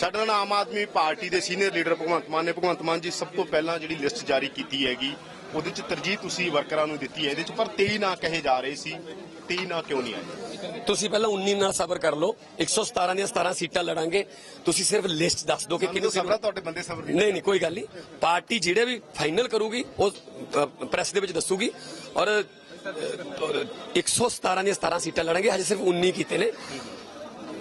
ਸਾਡੇ ਨਾਲ ਆਮ ਆਦਮੀ ਪਾਰਟੀ ਦੇ ਸੀਨੀਅਰ ਲੀਡਰ ਭਗਵੰਤ ਮਾਨ ਨੇ। ਭਗਵੰਤ ਮਾਨ ਜੀ ਸਭ ਤੋਂ ਪਹਿਲਾਂ ਜਿਹੜੀ ਲਿਸਟ ਜਾਰੀ ਕੀਤੀ ਹੈਗੀ ਉਹਦੇ ਚ ਤਰਜੀਹ ਤੁਸੀਂ ਵਰਕਰਾਂ ਨੂੰ ਦਿੱਤੀ ਹੈ। ਇਹਦੇ ਚ ਪਰ 23 ਨਾਂ ਕਹੇ ਜਾ ਰਹੇ ਸੀ 23 ਨਾਂ ਕਿਉਂ ਨਹੀਂ ਆਏ? ਤੁਸੀਂ ਪਹਿਲਾਂ 19 ਨਾਲ ਸਬਰ ਕਰ ਲਓ 117 ਦੀਆਂ 17 ਸੀਟਾਂ ਲੜਾਂਗੇ। ਤੁਸੀਂ ਸਿਰਫ ਲਿਸਟ ਦੱਸ ਦਿਓ ਕਿ ਕਿੰਨੂੰ ਕਿਹਨੂੰ ਸਬਰਾ ਤੁਹਾਡੇ ਬੰਦੇ ਸਬਰ ਨਹੀਂ। ਨਹੀਂ ਕੋਈ ਗੱਲ ਨਹੀਂ। ਪਾਰਟੀ ਜਿਹੜੇ ਵੀ ਫਾਈਨਲ ਕਰੂਗੀ ਉਹ ਪ੍ਰੈਸ ਦੇ ਵਿੱਚ ਦੱਸੂਗੀ। ਔਰ ਅ, 117 ਦੀਆਂ 17 ਸੀਟਾਂ ਲੜਾਂਗੇ ਹਜੇ ਸਿਰਫ 19 ਕੀਤੇ ਨੇ।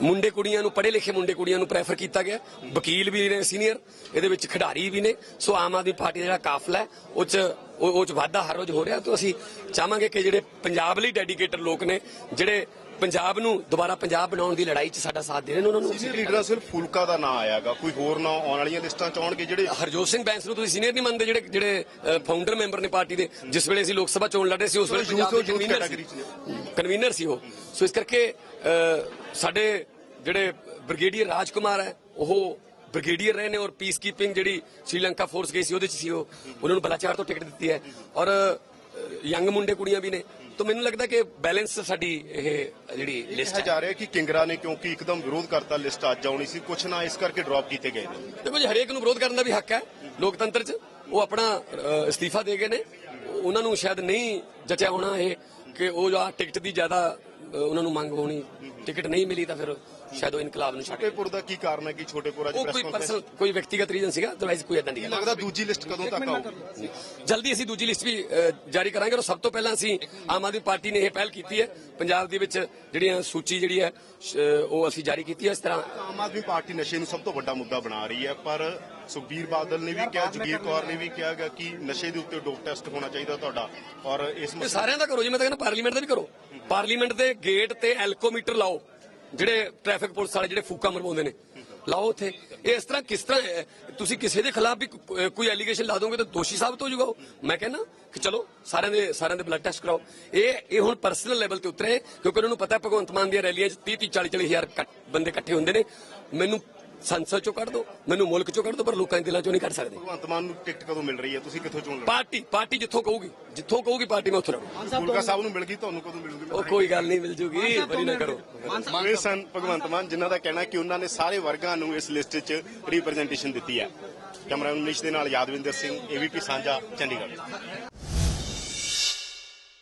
ਮੁੰਡੇ ਕੁੜੀਆਂ ਨੂੰ, ਪੜ੍ਹੇ ਲਿਖੇ ਮੁੰਡੇ ਕੁੜੀਆਂ ਨੂੰ ਪ੍ਰੈਫਰ ਕੀਤਾ ਗਿਆ। ਵਕੀਲ ਵੀ ਨੇ ਸੀਨੀਅਰ ਇਹਦੇ ਵਿੱਚ ਖਿਡਾਰੀ ਵੀ ਨੇ। ਸੋ ਆਮ ਆਦਮੀ ਪਾਰਟੀ ਦਾ ਜਿਹੜਾ ਕਾਫਲਾ ਹੈ, ਉਹ ਚ ਉਹ ਚ ਵਾਧਾ ਹਰ ਰੋਜ਼ ਹੋ ਰਿਹਾ। ਤਾਂ ਅਸੀਂ ਚਾਹਾਂਗੇ ਕਿ ਜਿਹੜੇ ਪੰਜਾਬ ਲਈ ਡੈਡੀਕੇਟਡ ਲੋਕ ਨੇ, ਜਿਹੜੇ ਪੰਜਾਬ ਨੂੰ ਦੁਬਾਰਾ ਪੰਜਾਬ ਬਣਾਉਣ ਦੀ ਲੜਾਈ 'ਚ ਸਾਡਾ ਸਾਥ ਦੇ ਰਹੇ ਨੇ ਉਹਨਾਂ ਨੂੰ। ਸੀਨੀਅਰ ਲੀਡਰਾਂ ਸਿਰਫ ਫੂਲਕਾ ਦਾ ਨਾਂ ਆਇਆਗਾ ਕੋਈ ਹੋਰ ਨਾਂ ਆਉਣ ਵਾਲੀਆਂ ਲਿਸਟਾਂ ਚ ਆਉਣਗੇ ਜਿਹੜੇ ਹਰਜੋਤ ਸਿੰਘ ਬੈਂਸ ਨੂੰ ਤੁਸੀਂ ਸੀਨੀਅਰ ਨਹੀਂ ਮੰਨਦੇ ਜਿਹੜੇ ਜਿਹੜੇ ਫਾਊਂਡਰ ਮੈਂਬਰ ਨੇ ਪਾਰਟੀ ਦੇ। ਜਿਸ ਵੇਲੇ ਅਸੀਂ ਲੋਕ ਸਭਾ ਚੋਣ ਲੜ ਸੀ ਉਸ ਵੇਲੇ ਪੰਜਾਬ ਦੇ ਸੀ। ਕਨਵੀਨਰ ਸੀ ਉਹ। ਸੋ ਇਸ ਕਰਕੇ ਸਾਡੇ ਜਿਹੜੇ ਬ੍ਰਿਗੇਡੀਅਰ ਰਾਜਕੁਮਾਰ ਹੈ ਉਹ ਬ੍ਰਿਗੇਡੀਅਰ ਰਹੇ ਨੇ ਔਰ ਪੀਸ ਕੀਪਿੰਗ ਜਿਹੜੀ ਸ਼੍ਰੀਲੰਕਾ ਫੋਰਸ ਗਈ ਸੀ ਉਹਦੇ ਚ ਸੀ ਉਹ। ਉਹਨਾਂ ਨੂੰ ਬਲਾਚਾਰ ਤੋਂ ਟਿਕਟ ਦਿੱਤੀ ਹੈ। ਔਰ ਯੰਗ ਮੁੰਡੇ ਕੁੜੀਆਂ ਵੀ ਨੇ। ਤਾਂ ਮੈਨੂੰ ਲੱਗਦਾ ਕਿ ਬੈਲੈਂਸ ਸਾਡੀ ਇਹ ਜਿਹੜੀ ਲਿਸਟ ਹੈ। ਜਾ ਰਿਹਾ ਕਿ ਕਿੰਗਰਾ ਨੇ ਕਿਉਂਕਿ ਇੱਕਦਮ ਵਿਰੋਧ ਕਰਤਾ ਲਿਸਟ ਅੱਜ ਆਉਣੀ ਸੀ ਕੁਛ ਨਾ ਇਸ ਕਰਕੇ ਡ੍ਰੌਪ ਕੀਤੇ ਗਏ ਨੇ। ਦੇਖੋ ਜੀ ਹਰੇਕ ਨੂੰ ਵਿਰੋਧ ਕਰਨ ਦਾ ਵੀ ਹੱਕ ਹੈ। ਲੋਕਤੰਤਰ 'ਚ ਉਹ ਆਪਣਾ ਅਸਤੀਫਾ ਦੇ ਗਏ ਨੇ। ਉਹਨਾਂ ਨੂੰ ਸ਼ਾਇਦ ਨਹੀਂ ਜਚਿਆ ਹੋਣਾ ਇਹ ਕਿ ਉਹ ਜਾਂ ਟਿਕਟ ਦੀ ਜ਼ਿਆਦਾ ਉਹਨਾਂ ਨੂੰ ਮੰਗ ਹੋਣੀ ਟਿਕਟ ਨਹੀਂ ਮਿਲੀ ਤਾਂ ਫਿਰ ਸ਼ਾਇਦ ਉਹ ਇਨਕਲਾਬ ਨੂੰ ਛੱਡ ਛੋਟੇਪੁਰ ਦਾ ਕੀ ਕਾਰਨ ਹੈ ਕਿ ਛੋਟੇਪੁਰ ਅੱਜ ਉਹ ਕੋਈ ਪਰਸਨਲ ਕੋਈ ਵਿਅਕਤੀਗਤ ਰੀਜ਼ਨ ਸੀਗਾ ਅਦਰਵਾਈਜ਼ ਕੋਈ ਇਦਾਂ ਦੀ ਗੱਲ ਲੱਗਦਾ ਦੂਜੀ ਲਿਸਟ ਕਦੋਂ ਤੱਕ ਆਊਗੀ? ਜਲਦੀ ਅਸੀਂ ਦੂਜੀ ਲਿਸਟ ਵੀ ਜਾਰੀ ਕਰਾਂਗੇ ਔਰ ਸਭ ਤੋਂ ਪਹਿਲਾਂ ਅਸੀਂ ਆਮ ਆਦਮੀ ਪਾਰਟੀ ਨੇ ਇਹ ਪਹਿਲ ਕੀਤੀ ਹੈ। ਪੰਜਾਬ ਦੇ ਵਿੱਚ ਜਿਹੜੀਆਂ ਸੂਚੀ ਜਿਹੜੀ ਹੈ ਉਹ ਅਸੀਂ ਜਾਰੀ ਕੀਤੀ ਹੈ। ਇਸ ਤਰ੍ਹਾਂ ਆਮ ਆਦਮੀ ਪਾਰਟੀ ਨਸ਼ੇ ਨੂੰ ਸਭ ਤੋਂ ਵੱਡਾ ਮੁੱਦਾ ਬਣਾ ਰਹੀ ਹੈ ਪਰ ਸੁਖਬੀਰ ਬਾਦਲ ਨੇ ਵੀ ਕਿਹਾ ਜਗੀਰ ਕੌਰ ਨੇ ਵੀ ਕਿਹਾ ਕਿ ਨਸ਼ੇ ਦੇ ਉੱਤੇ ਡੋਪ ਟੈਸਟ ਹੋਣਾ ਚਾਹੀਦਾ ਤੁਹਾਡਾ ਔਰ ਇਸ ਸਾਰਿਆਂ ਦਾ ਕਰੋ ਜੀ ਮੈਂ ਤਾਂ ਕਹਿੰਦਾ ਪਾਰਲੀਮੈਂਟ ਦਾ ਵੀ ਕਰੋ। ਪਾਰਲੀਮੈਂਟ ਦੇ ਗੇਟ ਤੇ ਐਲਕੋਮੀਟਰ ਲਾਓ। ਜਿਹੜੇ ਟ੍ਰੈਫਿਕ ਪੁਲਿਸ ਵਾਲੇ, ਜਿਹੜੇ ਫੂਕਾ ਮਰਵਾਉਂਦੇ ਨੇ। ਲਾਓ ਉੱਥੇ। ਇਸ ਤਰ੍ਹਾਂ ਕਿਸ ਤਰ੍ਹਾਂ ਤੁਸੀਂ ਕਿਸੇ ਦੇ ਖਿਲਾਫ ਵੀ ਕੋਈ ਐਲੀਗੇਸ਼ਨ ਲਾ ਦੋਗੇ ਤਾਂ ਦੋਸ਼ੀ ਸਾਬਤ ਹੋ ਜਾਊਗਾ ਮੈਂ ਕਹਿੰਦਾ ਕਿ ਚਲੋ, ਸਾਰਿਆਂ ਦੇ ਸਾਰਿਆਂ ਦੇ ਬਲੱਡ ਟੈਸਟ ਕਰਾਓ। ਇਹ ਇਹ ਹੁਣ ਪਰਸਨਲ ਲੈਵਲ ਤੇ ਉਤਰੇ, ਕਿਉਂਕਿ ਉਹਨਾਂ ਨੂੰ ਪਤਾ ਭਗਵੰਤ ਮਾਨ ਦੀਆਂ ਰੈਲੀਆਂ 'ਚ 30 30 40 40 ਹਜ਼ਾਰ ਬੰਦੇ ਇਕੱਠੇ ਹੁੰਦੇ ਨੇ। ਮੈਨੂੰ ਸੰਸਦ ਚੋਂ ਕੱਢ ਦਿਓ ਮੈਨੂੰ ਮੁਲਕ ਚੋਂ ਕੱਢ ਦਿਓ ਪਰ ਲੋਕਾਂ ਦੇ ਦਿਲਾਂ ਚੋਂ ਨਹੀਂ ਕੱਢ ਸਕਦੇ। ਭਗਵੰਤ ਮਾਨ ਨੂੰ ਟਿਕਟ ਕਦੋਂ ਮਿਲ ਰਹੀ ਹੈ? ਤੁਸੀਂ ਕਿੱਥੋਂ ਚੁਣ ਪਾਰਟੀ ਪਾਰਟੀ ਜਿੱਥੋਂ ਕਹੂਗੀ ਜਿੱਥੋਂ ਕਹੂਗੀ ਪਾਰਟੀ ਮੈਂ ਉੱਥੇ ਰਹੂੰ ਫੂਲਕਾ ਸਾਹਿਬ ਨੂੰ ਮਿਲ ਗਈ ਤੁਹਾਨੂੰ ਕਦੋਂ ਮਿਲੂਗੀ? ਉਹ ਕੋਈ ਗੱਲ ਨਹੀਂ ਮਿਲ ਜੂਗੀ ਬਰੀ ਨਾ ਕਰੋ। ਇਹ ਸਨ ਭਗਵੰਤ ਮਾਨ ਜਿਨ੍ਹਾਂ ਦਾ ਕਹਿਣਾ ਕਿ ਉਹਨਾਂ ਨੇ ਸਾਰੇ ਵਰਗਾਂ ਨੂੰ ਇਸ ਲਿਸਟ 'ਚ ਰਿਪਰੈਜ਼ੈਂਟੇਸ਼ਨ ਦਿੱਤੀ ਹੈ। ਕੈਮਰਾਮੈਨ ਮਨੀਸ਼ ਦੇ ਨਾਲ ਯਾਦਵਿੰਦਰ ਸਿੰਘ ਏਵੀਪੀ ਸਾਂਝਾ ਚੰਡੀਗੜ੍ਹ।